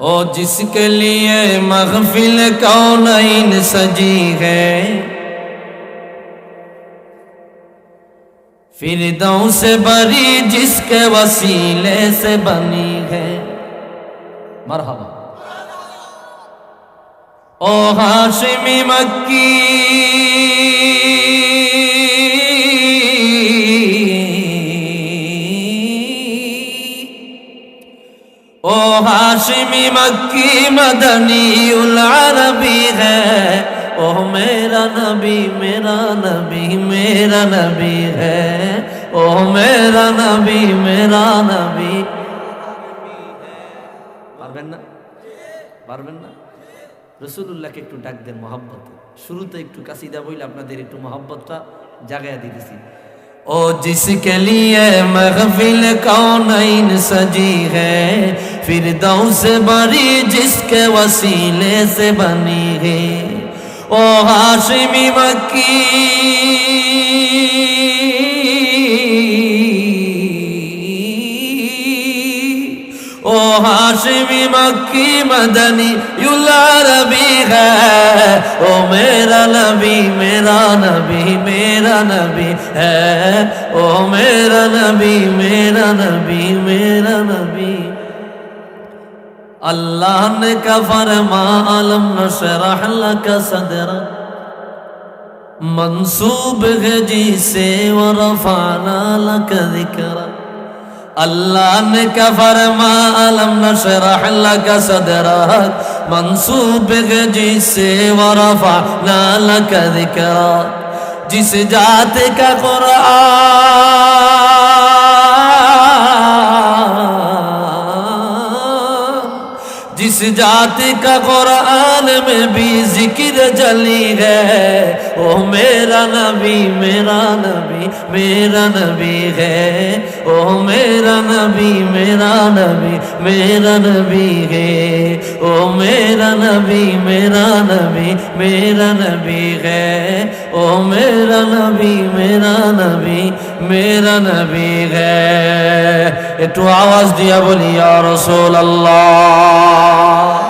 ओ जिसके लिए महफिल कौनैन सजी है। फिरदों से बरी जिसके वसीले से बनी है। मरहबा। ओ हाशिमी मक्की। ओ हाशिमी मक्की मदनी उल अरबी है ओ मेरा नबी मेरा नबी मेरा नबी है ओ मेरा नबी मेरा नबी পারবেন না পারবেন না রসুল্লাহকে একটু ডাক দেন মহাব্বত শুরুতে একটু কাসিদা বইলে আপনাদের একটু মহাব্বতটা জাগায়া দিতেছি ओ जिसके लिए महफिल कौनैन सजी है फिर से बड़ी जिसके वसीले से बनी है ओ हाशिमी मक्की হাশমি মক্কি মদনি ইউলা রবি হ্যাঁ ও মেরা নবী মেরা নবী মেরা নবী হ্যাঁ ও মেরা নবী মেরা নবী মেরা নবী اللہ نے کفر ما عالم نشرح لکا صدر منصوب ہے جی سے ورفعنا لکا ذکر اللہ نے کیا فرما لم نشرح لك صدرك منصوب جس سے ورفعنا لك ذکرا جس جات کا قرآن जिस जात का कुरान में भी ज़िक्र जली है ओ मेरा नबी मेरा नबी मेरा नबी है। ओ मेरा नबी मेरा नबी मेरा नबी है। ओ मेरा नबी मेरा नबी मेरा नबी है। ओ मेरा नबी, मेरा میرا نبی ہے اٹو آواز دیا بولی یا رسول اللہ